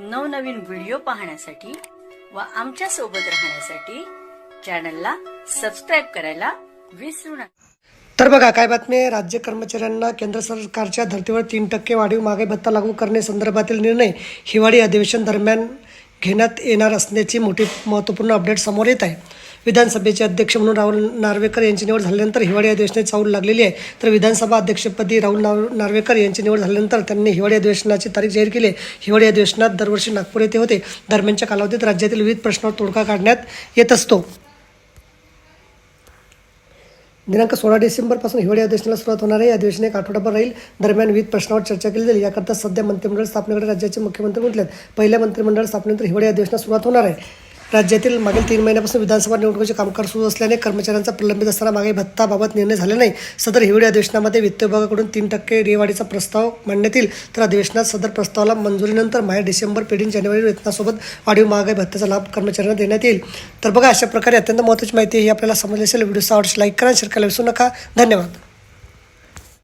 नवनवीन व्हिडिओ पाहण्यासाठी व आमच्यासोबत राहण्यासाठी चॅनलला सबस्क्राईब करायला विसरू नका. तर बघा काय बातमी राज्य कर्मचाऱ्यांना केंद्र सरकारच्या धर्तीवर तीन टक्के वाढीव मागे भत्ता लागू करणे संदर्भातील निर्णय हिवाळी अधिवेशन दरम्यान घेण्यात येणार असण्याची मोठी महत्त्वपूर्ण अपडेट समोर येत आहे. विधानसभेचे अध्यक्ष म्हणून राहुल नार्वेकर यांची निवड झाल्यानंतर हिवाळी अधिवेशनाची चाहूल लागलेली आहे. तर विधानसभा अध्यक्षपदी राहुल नाव नार्वेकर यांची निवड झाल्यानंतर त्यांनी हिवाळी अधिवेशनाची तारीख जाहीर केली. हिवाळी अधिवेशनात दरवर्षी नागपूर येथे होते. दरम्यानच्या कालावधीत राज्यातील विविध प्रश्नावर तोडगा काढण्यात येत असतो. दिनांक सोळा डिसेंबरपासून हिवाळी अधिवेशनाला सुरुवात होणार आहे. या अधिवेशन एक आठवडाभर राहील. दरम्यान विविध प्रश्नावर चर्चा केली जाईल. याकरता सध्या मंत्रिमंडळ स्थापनेकडे राज्याचे मुख्यमंत्री म्हटले पहिल्या मंत्रिमंडळ स्थापनेनंतर हिवाळी अधिवेशनास सुरुवात होणार आहे. राज्यातील मागील तीन महिन्यापासून विधानसभा निवडणुकीचे कामकाज सुरू असल्याने कर्मचाऱ्यांचा प्रलंबित असताना मागे भत्ताबाबत निर्णय झाला नाही. सदर हिवाळी अधिवेशनामध्ये वित्त विभागाकडून तीन टक्के रेवाढीचा प्रस्ताव मांडण्यात येईल. तर अधिवेशनात सदर प्रस्तावाला मंजुरीनंतर माहे डिसेंबर पेढीन जानेवारी वेतनासोबत वाढीव महागाई भत्त्याचा लाभ कर्मचाऱ्यांना देण्यात येईल. तर बघा अशा प्रकारे अत्यंत महत्त्वाची माहिती ही आपल्याला समजली असेल. व्हिडिओ आवडस लाईक करा शेअर करायला विसरू नका. धन्यवाद.